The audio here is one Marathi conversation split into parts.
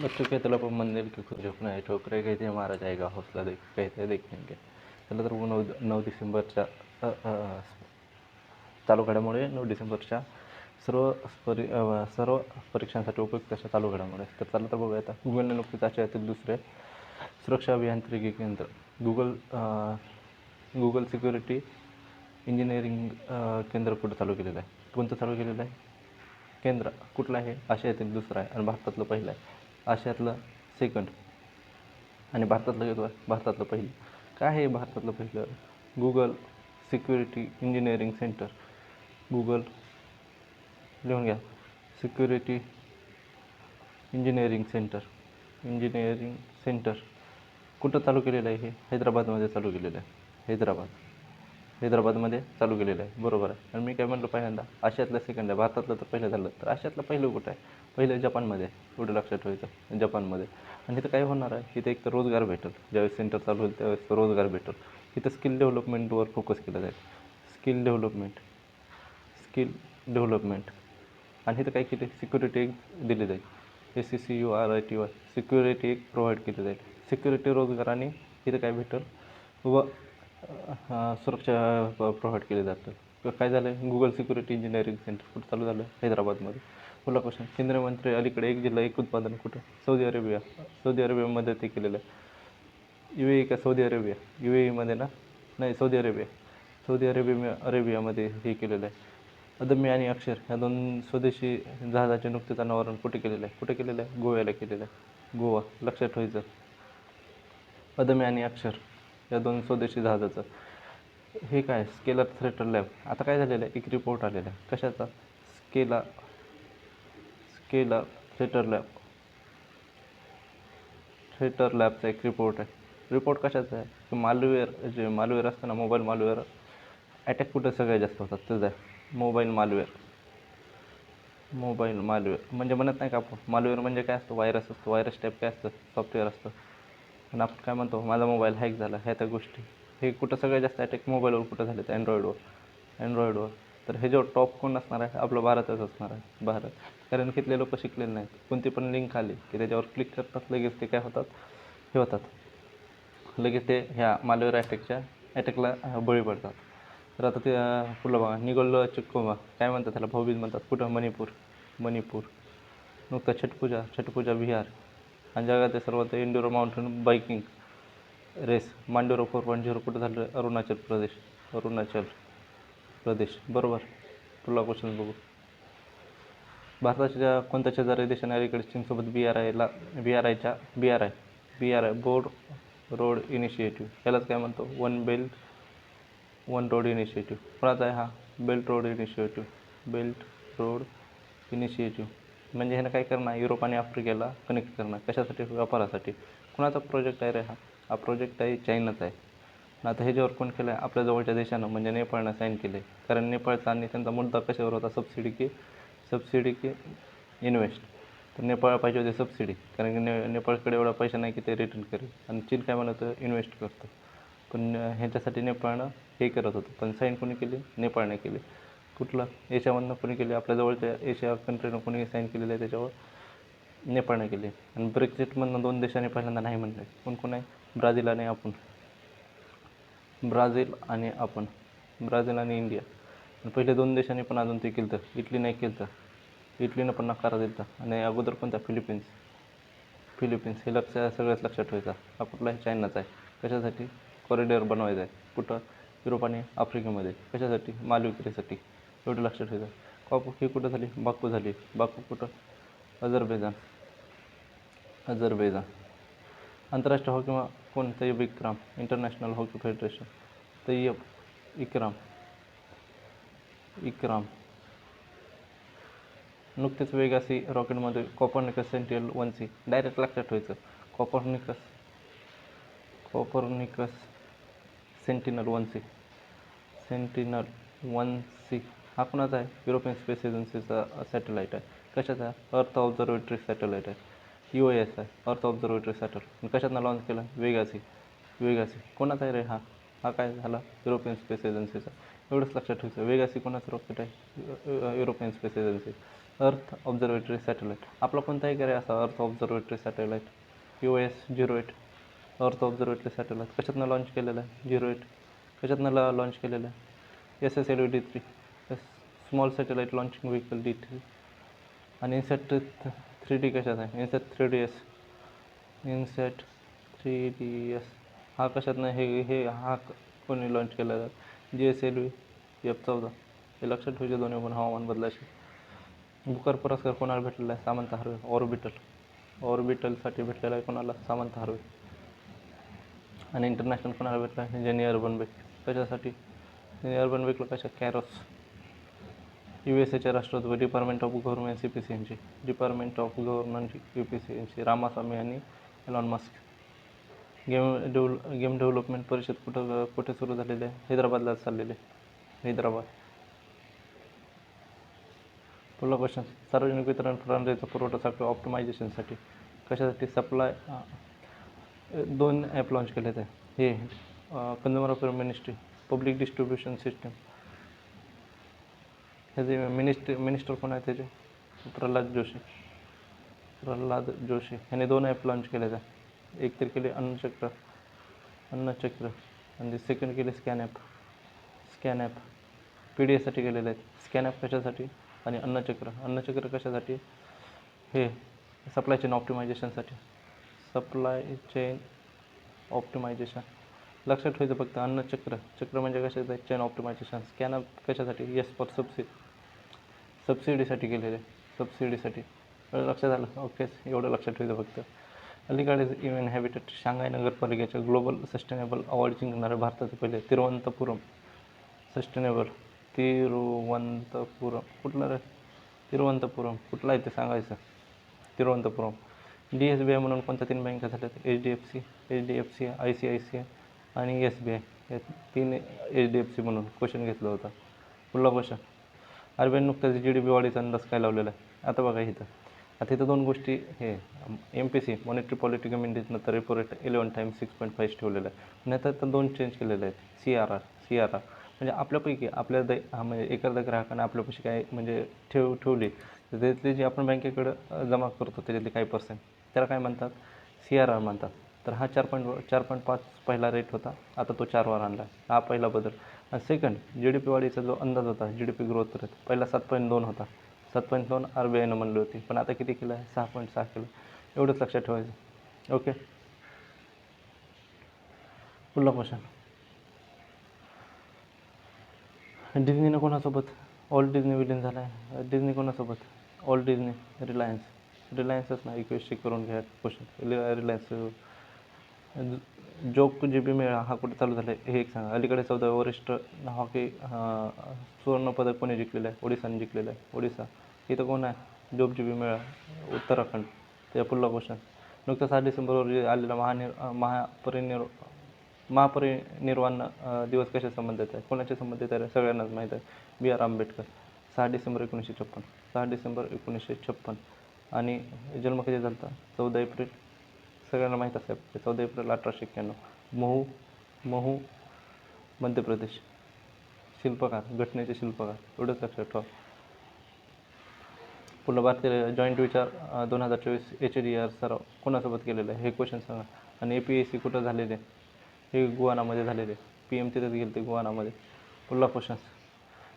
बच्चों के तलब मंदिर के कुछ झोपणं आहे ठोकरे काही ते हमारा जाएगा हौसला देख काही ते देखणगे चला तर नऊ नऊ डिसेंबरच्या चालू घडामोडी नऊ डिसेंबरच्या सर्व परी सर्व परीक्षांसाठी उपयुक्त अशा चालू घडामोडी तर चला तर बघूया आता. गुगलने नुकतीच आशियातील दुसरे सुरक्षा अभियांत्रिकी केंद्र. गुगल गुगल सिक्युरिटी इंजिनिअरिंग केंद्र कुठं चालू केलेलं आहे? कोणतं चालू केलेलं आहे? केंद्र कुठलं आहे? आशियातील दुसरं आहे आणि भारतातलं पहिलं आहे. आशियातलं सेकंड आणि भारतातलं किती भारतातलं पहिलं. काय आहे भारतातलं पहिलं? Google security engineering centre Google लिहून घ्या. Security engineering centre engineering centre कुठं चालू केलेलं आहे हे? हैदराबादमध्ये चालू केलेलं आहे. हैदराबाद. हैदराबादमध्ये चालू केलेलं आहे. बरोबर आहे. आणि मी काय म्हणलं पहिल्यांदा आशियातलं सेकंड आहे भारतातलं तर पहिलं झालं तर आशियातलं पहिलं कुठं आहे? पहिलं जपानमध्ये आहे एवढं लक्षात ठेवायचं जपानमध्ये. आणि इथं काय होणार आहे? तिथे एक तर रोजगार भेटेल. ज्यावेळेस सेंटर चालू होईल त्यावेळेस रोजगार भेटेल. इथं स्किल डेव्हलपमेंटवर फोकस केला जाईल. स्किल डेव्हलपमेंट स्किल डेव्हलपमेंट आणि इथं काय केले? सिक्युरिटी एक दिली जाईल. S C C U R I T Y security एक प्रोव्हाइड केली जाईल. सिक्युरिटी रोजगार आणि इथं काय भेटेल? व सुरक्षा प्रोव्हाइड केली जातं. काय झालं आहे गुगल सिक्युरिटी इंजिनिअरिंग सेंटर कुठं चालू झालं आहे हैदराबादमध्ये. पुढला क्वेश्चन केंद्रीय मंत्री अलीकडे एक जिल्हा एक उत्पादन कुठं? Saudi Arabia. सौदी अरेबियामध्ये ते केलेलं आहे. यू ए का सौदी अरेबिया? यू एमध्ये ना? नाही सौदी अरेबिया. सौदी अरेबिया अरेबियामध्ये हे केलेलं आहे. अदम्य आणि अक्षर ह्या दोन स्वदेशी जहाजाचे नुकतेच अनावरण कुठे केलेलं आहे? कुठे केलेलं आहे? गोव्याला केलेलं आहे. गोवा. लक्षात ठेवायचं. अदम्य आणि अक्षर. या दोन स्वदेशी जहाजाचं. हे काय? स्केलर थ्रेटर लॅब आता काय झालेलं आहे? एक रिपोर्ट आलेला आहे. कशाचा? Zscaler Zscaler Threat Lab Threat लॅबचा एक रिपोर्ट आहे. रिपोर्ट कशाचा आहे? की मालवेअर जे मालवेअर असतं ना मोबाईल मालवेअर अटॅक कुठं सगळ्यात जास्त होतात? तेच आहे मोबाईल मालवेअर मोबाईल मालवेअर म्हणजे म्हणत नाही का आपण? मालवेअर म्हणजे काय असतं? व्हायरस असतो. व्हायरस टाईप काय असतं? सॉफ्टवेअर असतं. आणि आपण काय म्हणतो माझा मोबाईल हॅक झाला ह्या त्या गोष्टी. हे कुठं सगळ्यात जास्त अटॅक मोबाईलवर कुठं झाले तर अँड्रॉईडवर अँड्रॉईडवर तर हे जो टॉप कोण असणार आहे? आपलं भारतच असणार आहे. भारत. कारण की इथले लोक शिकलेले नाहीत. कोणती पण लिंक आली की त्याच्यावर क्लिक करतात लगेच ते काय होतात? हे होतात. लगेच ते ह्या मालवेअर अटॅकच्या अटॅकला बळी पडतात. तर आता ते पुढलं बघा. निगोल चिक्कोमा काय म्हणतात त्याला? भाऊबीज म्हणतात. कुठं? मणिपूर. मणिपूर. नुकतं छटपूजा छटपूजा बिहार आणि जगातील सर्वात इंडोर माउंटेन बाईकिंग रेस मांडोरो फोर पॉईंट झिरो कुठं झालं? अरुणाचल प्रदेश अरुणाचल प्रदेश. बरोबर. पुढला क्वेश्चन बघू. भारताच्या कोणत्या शेजारी देशाने अलीकडे चीनसोबत बी आर आयला बी आर आयच्या B R I B R I board road initiative यालाच काय म्हणतो? One belt one road initiative कोणाचा आहे हा? Belt road initiative belt road initiative म्हणजे ह्यानं काय करणं युरोप आणि आफ्रिकेला कनेक्ट करणं कशासाठी? व्यापारासाठी. कुणाचा प्रोजेक्ट आहे रे हा? हा प्रोजेक्ट आहे चायनाचा आहे. आता ह्याच्यावर कोण केलं आहे आपल्या जवळच्या देशानं म्हणजे नेपाळनं साईन केलं आहे कारण नेपाळचा आणि त्यांचा मुद्दा कशावर होता? सबसिडी की सबसिडी की इन्व्हेस्ट तर नेपाळ पाहिजे होते सबसिडी कारण की ने नेपाळकडे एवढा पैसा नाही की ते रिटर्न करेल. आणि चीन काय म्हणतं इन्व्हेस्ट करतं. पण ह्याच्यासाठी नेपाळनं हे करत होतं. पण साईन कोणी केली? नेपाळने केली. कुठलं एशियामधनं कोणी केली आपल्या जवळच्या एशिया कंट्रीनं कोणी साईन केलेलं आहे त्याच्यावर? नेपाळने केली. आणि ब्रेक्झिटमधनं दोन देशांनी पहिल्यांदा नाही म्हणले. कोण कोण आहे? ब्राझील आणि आपण. ब्राझील आणि आपण. ब्राझील आणि इंडिया. आणि पहिले दोन देशांनी पण अजून ते केलं तर इटली नाही केलं तर इटलीनं पण नकार दिला आणि अगोदर कोणता? फिलिपिन्स. फिलिपिन्स. हे लक्ष सगळ्याच लक्षात ठेवायचा. हा कुठला आहे चायनाचा आहे. कशासाठी? कॉरिडॉर बनवायचा आहे. कुठं? युरोप आणि आफ्रिकेमध्ये. कशासाठी? माल विक्रीसाठी एवढं लक्षात ठेवायचं कॉपू ही कुठं झाली? बाकू झाली. बाकू कुठं? अझरबैजान. अझरबैजान. आंतरराष्ट्रीय हॉकी मा कोण? Tayyab Ikram. International hockey federation. Tayyab Ikram. Ikram. नुकतेच वेगासी रॉकेटमध्ये Copernicus Sentinel one C direct लक्षात ठेवायचं. Copernicus Copernicus Sentinel one C Sentinel one C हा कोणाचा आहे. युरोपियन स्पेस एजन्सीचा सॅटेलाईट आहे. कशाचा आहे? अर्थ ऑब्झर्वेटरी सॅटेलाईट आहे. यू एस आहे. अर्थ ऑब्झर्वेटरी सॅटेलाईट कशातनं लॉन्च केला? वेगासी वेगासी कोणाचा आहे रे हा? हा काय झाला? युरोपियन स्पेस एजन्सीचा एवढंच लक्षात ठेवायचं. वेगासी कोणाचं रॉकेट आहे? European space agency Earth observatory satellite आपला कोणताही कार्य असा earth observatory satellite U S zero eight earth observatory satellite कशातनं launch केलेलं आहे? झिरो एट कशातनं लॉन्च केलेलं आहे? S S L D three small satellite launching vehicle D three आणि इन्सेट थ्री डी कशात आहे INSAT three D S INSAT three D S हा कशातनं हे हे हा क- कोणी लॉन्च केला जात G S L V F चौदा. हे लक्षात ठेवायचे दोन्ही पण हवामान बदलाचे बुकर पुरस्कार कोणाला भेटलेला आहे? सामंत हार्वे. ऑर्बिटल ऑर्बिटलसाठी भेटलेला आहे कोणाला? सामंत हार्वे. आणि इंटरनॅशनल कोणाला भेटला? आहे जेनी अर्बन बेक कशासाठी? जेनी अर्बन बेकला कशा? कॅरोस यू एस एच्या राष्ट्रपती department of government C P C एनची department of government U P C एनची Ramaswamy आणि Elon Musk game डेव्हल game development परिषद कुठं कुठे सुरू झालेले आहे? हैदराबादला चाललेले आहे. हैदराबाद. पुढला क्वेश्चन सार्वजनिक वितरण प्रणालीचा पुरवठा साखळी ऑप्टिमायझेशनसाठी कशासाठी सप्लाय दोन ॲप लॉन्च केले आहेत हे consumer affair ministry public distribution system ह्याचे मिनिस्टर मिनिस्टर कोण आहे त्याचे? प्रल्हाद जोशी. प्रल्हाद जोशी. ह्याने दोन ॲप लॉन्च केले त्या. एक तर केले अन्नचक्र अन्नचक्र आणि सेकंड केले scan app scan app P D एसाठी केलेले आहेत. स्कॅन ॲप कशासाठी? आणि अन्नचक्र अन्नचक्र कशासाठी? हे सप्लाय चेन ऑप्टिमायझेशनसाठी सप्लाय चेन ऑप्टिमायझेशन लक्षात ठेवायचं फक्त अन्नचक्र चक्र. म्हणजे कशाचं? आहे चेन ऑप्टिमायझेशन स्कॅन ॲप कशासाठी? येस फॉर सबसिड सबसिडीसाठी केलेले. सबसिडीसाठी लक्षात आलं? ओकेच एवढं लक्षात ठेवतं फक्त. अलीकडेच इव्हन हॅबिटेट शांघाय नगरपालिकेच्या ग्लोबल सस्टेनेबल अवॉर्ड जिंकणारे भारताचे पहिले तिरुवनंतपुरम. सस्टेनेबल तिरुवनंतपुरम. कुठलं रे? तिरुवनंतपुरम. कुठला आहे ते सांगायचं? Thiruvananthapuram. D S B I म्हणून कोणत्या तीन बँका झाल्यात? H D F C H D F C I C I C I आणि एस बी आय या तीन एच डी एफ सी म्हणून क्वेश्चन घेतलं होतं. पुढला क्वेश्चन आर बी नुकताच जी डी पी वाढीचा अंदाज काय लावलेला आहे? आता बघा इथं. आता इथं दोन गोष्टी हे M P C monetary polity कमिटीनं repo rate eleven time six point five ठेवलेलं आहे. नाही तर दोन चेंज केलेले आहेत. C R R C R R म्हणजे आपल्यापैकी आपल्या द हा म्हणजे एखाद्या ग्राहकाने आपल्यापाशी काय म्हणजे ठेव ठेवली तर त्यातली जी आपण बँकेकडं जमा करतो त्याच्यातले काही पर्सेंट त्याला काय म्हणतात? सी आर आर म्हणतात. तर हा चार पॉईंट चार पॉईंट पाच पहिला रेट होता. आता तो चारवर आणला. हा पहिला बदल. सेकंड जी डी पी वाढीचा जो अंदाज होता G D P growth rate पहिला सात पॉईंट दोन होता. सात पॉईंट दोन आर बी आयनं म्हणली होती. पण आता किती केलं आहे? सहा पॉईंट सहा केलं. एवढंच लक्षात ठेवायचं. ओके पुढला क्वेश्चन डिझनीनं कोणासोबत? ऑल डिझनी विलीन झाला आहे डिझनी कोणासोबत ऑल डिझनी रिलायन्स रिलायन्सच ना इक्वेशी करून घ्या क्वेश्चन रिलायन्स जोक जी बी मेळा हा कुठे चालू झाला आहे हे एक सांगा. अलीकडे चौदा वरिष्ठ हॉकी सुवर्णपदक कोणी जिंकलेलं आहे? ओडिसाने जिंकलेलं आहे. ओडिसा. इथं कोण आहे? जोग जी बी मेळा उत्तराखंड. ते पुढला क्वेश्चन नुकताच आठ डिसेंबरवर जे आलेला महानिर अं, महापरिनिर् महापरिनिर्वाण दिवस कशा संबंधित आहे? कोणाच्या संबंधित आहे? सगळ्यांनाच माहीत आहे. B R Ambedkar. सहा डिसेंबर एकोणीसशे छप्पन. सहा डिसेंबर एकोणीसशे छप्पन. आणि जन्म कधी झाला होता चौदा एप्रिल. सगळ्यांना माहीत असेल चौदा एप्रिल अठराशे एक्क्याण्णव महू महू मध्य प्रदेश. शिल्पकार घटनेचे शिल्पकार एवढंच लक्षात ठेवा. पुन्हा भारतीय जॉईंट विचार दोन हजार चोवीस एच डी आर सराव कोणासोबत केलेलं आहे? हे क्वेश्चन सांगा. आणि ए पी एस सी कुठं झालेले? आहे? हे गुवानामध्ये झालेले. पी एम तिथेच गेले ते गुवानामध्ये पुढला क्वेश्चन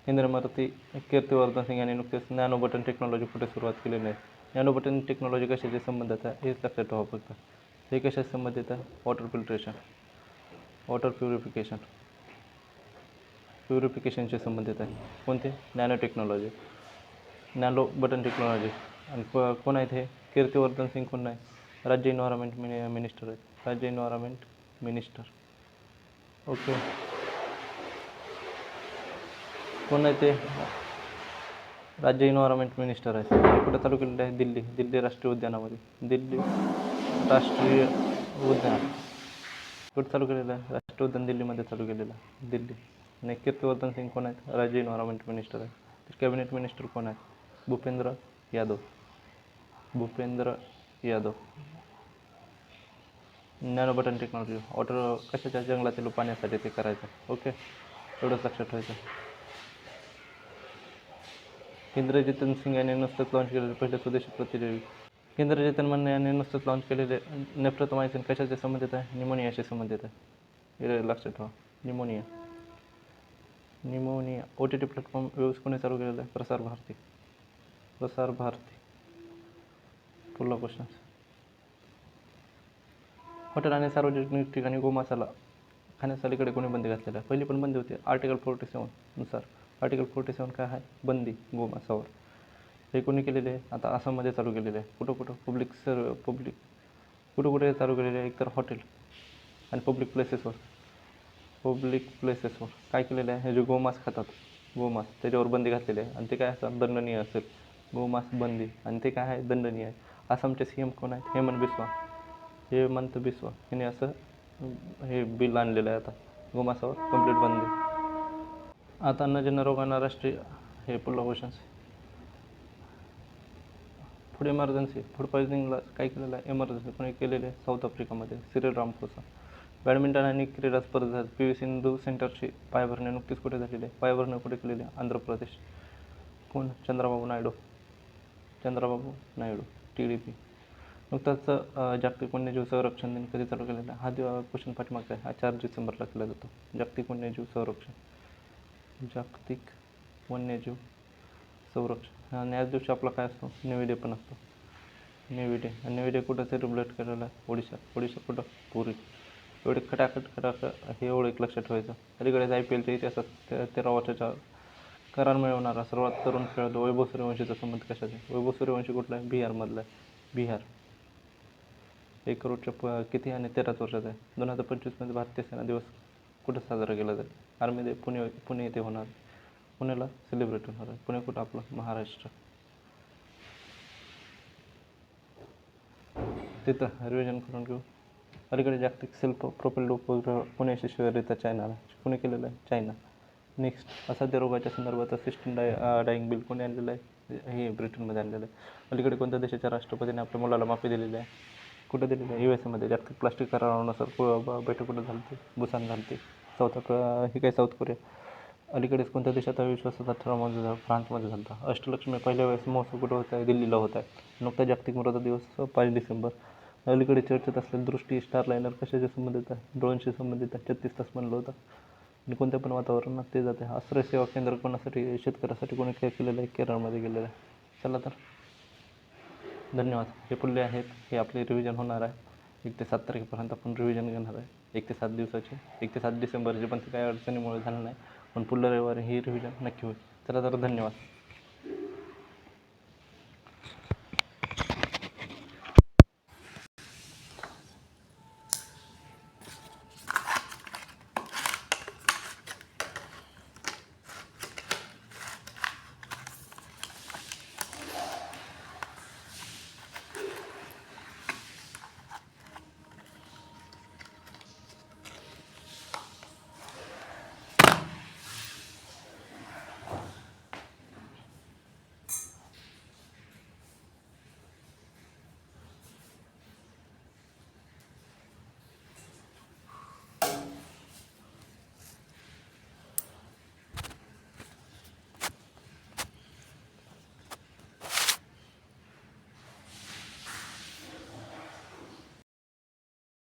इंद्रमारती कीर्तिवर्धन सिंग यांनी नुकतेच नॅनो बटन टेक्नॉलॉजी कुठे सुरुवात केलेली आहे? नॅनो बटन टेक्नॉलॉजी कशाचे संबंधात आहे? हेच लक्षात ठेवा फक्त. हे कशा संबंधित आहे वॉटर फिल्ट्रेशन वॉटर प्युरिफिकेशन प्युरिफिकेशनशी संबंधित आहे. कोणते? Nano technology nano button technology आणि को कोण आहेत हे? कीर्तिवर्धन सिंग कोण आहे? राज्य इन्व्हायरमेंट मिनि मिनिस्टर आहेत. राज्य इन्व्हायरमेंट मिनिस्टर ओके कोण आहे ते? राज्य इन्व्हायरमेंट मिनिस्टर आहे. कुठे कुठं चालू केलेलं आहे? दिल्ली. दिल्ली राष्ट्रीय उद्यानामध्ये. दिल्ली राष्ट्रीय उद्यान. कुठे चालू केलेलं आहे? राष्ट्रीय उद्यान दिल्लीमध्ये चालू केलेलं आहे. दिल्ली. आणि कीर्तिवर्धन सिंग कोण आहेत? राज्य इन्व्हायरमेंट मिनिस्टर आहे. तर कॅबिनेट मिनिस्टर कोण आहेत? Bhupender Yadav. Bhupender Yadav. Nano button technology water कशाच्या जंगलातील पाण्यासाठी ते करायचं? ओके एवढंच लक्षात ठेवायचं. इंद्रजितन सिंग यांनी नुसतंच लॉन्च केलेले पहिले स्वदेशी प्रतिजैविक इंद्रजितन म्हणणे यांनी नुसतंच लॉन्च केलेले नेफ्रोटोमायसिन कशाचे संबंधित आहे? निमोनियाशी संबंधित आहे. हे लक्षात ठेवा. Pneumonia. Pneumonia. O T T platform व्यवस्थ कोणी चालू केलेला आहे? प्रसार भारती. प्रसार भारती. पुढला क्वेश्चन हॉटेल आणि सार्वजनिक ठिकाणी गोमासाला खाण्यासालीकडे कोणी बंदी घातलेला आहे? पहिली पण बंदी होती. आर्टिकल फोर्टी सेवननुसार आर्टिकल फोर्टी सेवन काय आहे? बंदी गोमासावर हे कोणी केलेले आहे? आता आसाममध्ये चालू केलेले आहे. कुठं कुठं? पब्लिक सर पब्लिक कुठं कुठे चालू केलेले आहे? एकतर हॉटेल आणि पब्लिक प्लेसेसवर पब्लिक प्लेसेसवर काय केलेलं आहे? हे जे गोमांस खातात गोमांस त्याच्यावर बंदी घातलेली आहे. आणि ते काय असतात? दंडनीय असेल. गोमांस बंदी. आणि ते काय आहे? दंडनीय आहे. आसामचे सी एम कोण आहेत? हेमंत बिस्वा. हेमंत बिस्वा. हिने असं हे बिल आणलेलं आहे आता. गोमासावर कंप्लीट बंदी. आता अन्नजन्य रोगांना राष्ट्रीय हे पुढलं क्वेश्चन फूड इमर्जन्सी फूड पॉयझनिंगला काय केलेलं आहे? इमर्जन्सी कोणी केलेले आहे? साऊथ आफ्रिकामध्ये सिरिल रामकोसा बॅडमिंटन आणि क्रीडा स्पर्धा पी व्ही सिंधू सेंटरची पायभरणी नुकतीच कुठे झालेली आहे? पायभरणी कुठे केलेली आहे? आंध्र प्रदेश. कोण? Chandrababu Naidu. Chandrababu Naidu T D P नुकताच जागतिक वन्यजीव संरक्षण दिन कधी चालू केलेला आहे? हा दिव क्वेश्चन पाठीमागचा आहे. हा चार डिसेंबरला केला जातो. जागतिक वन्यजीव संरक्षण. जागतिक वन्यजीव संरक्षण. आणि याच दिवशी आपला काय असतो? नेव्ही डे पण असतो. नेव्ही डे आणि नेव्ही डे कुठं सेलिब्रेट केलेला आहे ओडिशा. ओडिशा कुठं? पुरी. एवढे खटाखट खटाखट हे एवढं एक लक्षात ठेवायचं. अलीकडेच आय पी एलच्या इतिहासात ते तेरा वर्षाच्या करार मिळवणारा सर्वात तरुण खेळाडू वैभव सूर्यवंशीचा संबंध कशाचा आहे? वैभव सूर्यवंशी कुठला आहे? बिहारमधला आहे. बिहार. एक करोडच्या प किती आणि तेराच वर्षाचा आहे? दोन हजार पंचवीसमध्ये भारतीय सेना दिवस कुठं साजरा केला जाईल? आर्मी पुणे पुणे येथे होणार. पुण्याला सेलिब्रेट होणार आहे. पुणे कुठं? आपलं महाराष्ट्र. तिथं रिव्हिजन करून घेऊ. अलीकडे जागतिक शिल्प प्रोपेल्ड उपग्रह पुणे यशस्वीरित्या चायनाला पुणे केलेलं आहे चायना. नेक्स्ट असाध्य रोगाच्या संदर्भात असिस्टंट डाय डाईंग बिल कोणी आणलेलं आहे? हे ब्रिटनमध्ये आणलेलं आहे. अलीकडे कोणत्या देशाच्या राष्ट्रपतीने आपल्या मुलाला माफी दिलेली आहे? कुठं दिलेली आहे? यू एस एमध्ये जागतिक प्लास्टिक करारानुसार बैठक कुठं झाली बुसान झाली साऊथ आफ्र हे काय साऊथ कोरिया अलीकडेच कोणत्या देशात अविश्वासाचा ठराव मंजूर झाला? फ्रान्समध्ये झाला होता. अष्टलक्ष्मी पहिल्या वेळेस महोत्सव कुठं होत? आहे दिल्लीला होत. आहे नुकता जागतिक मृदा दिवस पाच डिसेंबर. अलीकडे चर्चेत असलेली दृष्टी स्टार लायनर कशाशी संबंधित आहे? ड्रोनशी संबंधित आहे? छत्तीस तास म्हणलं होतं. आणि कोणत्या पण वातावरणात ते जाते. आश्रय सेवा केंद्र कोणासाठी शेतकऱ्यासाठी कोणी काय केलेलं आहे? केरळमध्ये गेलेलं आहे. चला तर. धन्यवाद. हे पुढले आहेत. हे आपले रिव्हिजन होणार आहे. एक ते सात तारखेपर्यंत आपण रिव्हिजन घेणार आहे. एक ते सात दिवसाचे एक ते सात डिसेंबरचे पण ते काही अडचणीमुळे झालं नाही. पण पुढल्या रविवारी ही रिव्हिजन नक्की होईल. चला तर धन्यवाद.